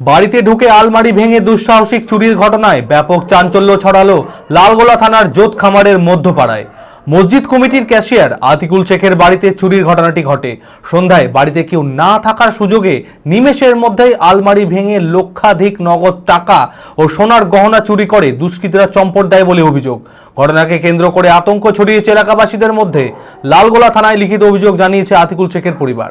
বাড়িতে ঢুকে আলমারি ভেঙে দুঃসাহসিক চুরির ঘটনায় ব্যাপক চাঞ্চল্য ছড়ালো লালগোলা থানার জোত খামারের মধ্যপাড়ায়। মসজিদ কমিটির ক্যাশিয়ার আতিকুল শেখের বাড়িতে চুরির ঘটনাটি ঘটে। সন্ধ্যায় বাড়িতে কেউ না থাকার সুযোগে নিমেষের মধ্যেই আলমারি ভেঙে লক্ষাধিক নগদ টাকা ও সোনার গহনা চুরি করে দুষ্কৃতীরা চম্পট দেয় বলে অভিযোগ। ঘটনাকে কেন্দ্র করে আতঙ্ক ছড়িয়েছে এলাকাবাসীদের মধ্যে। লালগোলা থানায় লিখিত অভিযোগ জানিয়েছে আতিকুল শেখের পরিবার।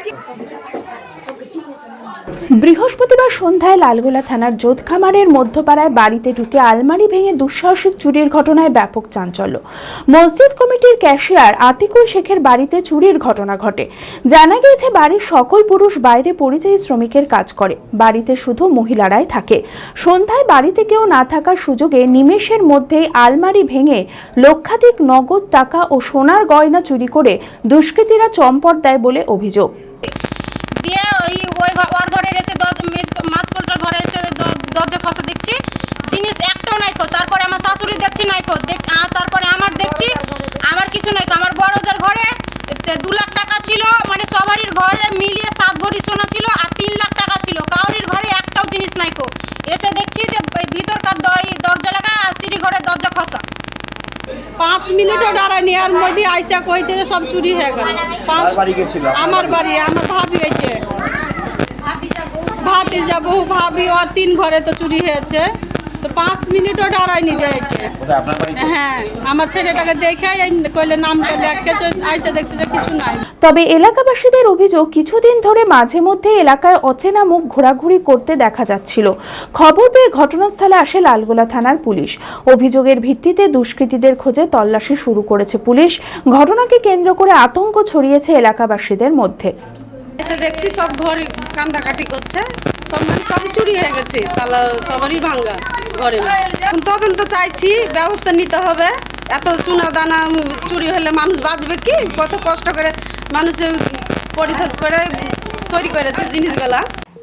বৃহস্পতিবার সন্ধ্যায় লালগোলা থানার জোধখামারের মধ্যপাড়ায় বাড়িতে ঢুকে আলমারি ভেঙে দুঃসাহসিক চুরির ঘটনায় ব্যাপক চাঞ্চল্য। মসজিদ কমিটির ক্যাশিয়ার আতিকুল শেখের বাড়িতে চুরির ঘটনা ঘটে। জানা গিয়েছে, বাড়ির সকল পুরুষ বাইরে পরিযায়ী শ্রমিকের কাজ করে। বাড়িতে শুধু মহিলারাই থাকে। সন্ধ্যায় বাড়িতে কেউ না থাকার সুযোগে নিমেষের মধ্যেই আলমারি ভেঙে লক্ষাধিক নগদ টাকা ও সোনার গয়না চুরি করে দুষ্কৃতীরা চম্পট দেয় বলে অভিযোগ দিয়ে ওই ওই ঘর- ওর ঘরে এসে দ- মেজ- মাছ কলটার ঘরে এসে দ- দরজা খসা দেখছি জিনিস একটাও নাই কো তারপরে আমার শাশুড়ি দেখছি নাই কো দেখ আ, তারপরে আমার দেখছি আমার কিছু নাই কো আমার বড়দের ঘরে তে দু লাখ টাকা ছিল মানে সবারই ঘরে মিলিয়ে সাত ভরি সোনা ছিল আর তিন লাখ টাকা ছিল। কাউরির ঘরে একটাও জিনিস নাই কো। এসে দেখছি যে ভিতরকার দরজা লাগা আর সিঁড়ি ঘরের দরজা খসা। পাঁচ মিনিটও দাঁড়ায়নি আর মধ্যে আইসা কইছে যে সব চুরি হয়ে গেল। আমার বাড়ি আমার ভাবি হয়েছে ভাতি বহু ভাবি আর তিন ঘরে তো চুরি হয়েছে। তো পাঁচ মিনিটও দাঁড়ায়নি যাইতে কোথায় হ্যাঁ আমার ছেলেটাকে দেখে কইলে নামটা লেখেছে আইসা দেখছে যে কিছু নাই। তবে এলাকাবাসীদের অভিযোগ কিছুদিন ধরে মাঝে মধ্যে এলাকায় অচেনা মুখ ঘোরাঘুরি করতে দেখা যাচ্ছিল। খবর পেয়ে ঘটনাস্থলে আসে লালগোলা থানার পুলিশ। অভিযোগের ভিত্তিতে দুষ্কৃতীদের খোঁজে তল্লাশি শুরু করেছে পুলিশ। ঘটনাকে কেন্দ্র করে আতঙ্ক ছড়িয়েছে এলাকাবাসীদের মধ্যে। এসে দেখছি সব ঘর কান্দাকাটি করছে। সব মানে সব চুরি হয়ে গেছে তাহলে সবারই ভাঙ্গা ঘরে। তদন্ত চাইছি, ব্যবস্থা নিতে হবে। এত সোনা দানা চুরি হলে মানুষ বাঁচবে কি? কত কষ্ট করে মানুষ পরিশোধ করে তৈরি করেছে জিনিসগুলা।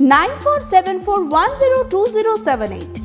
9474102078.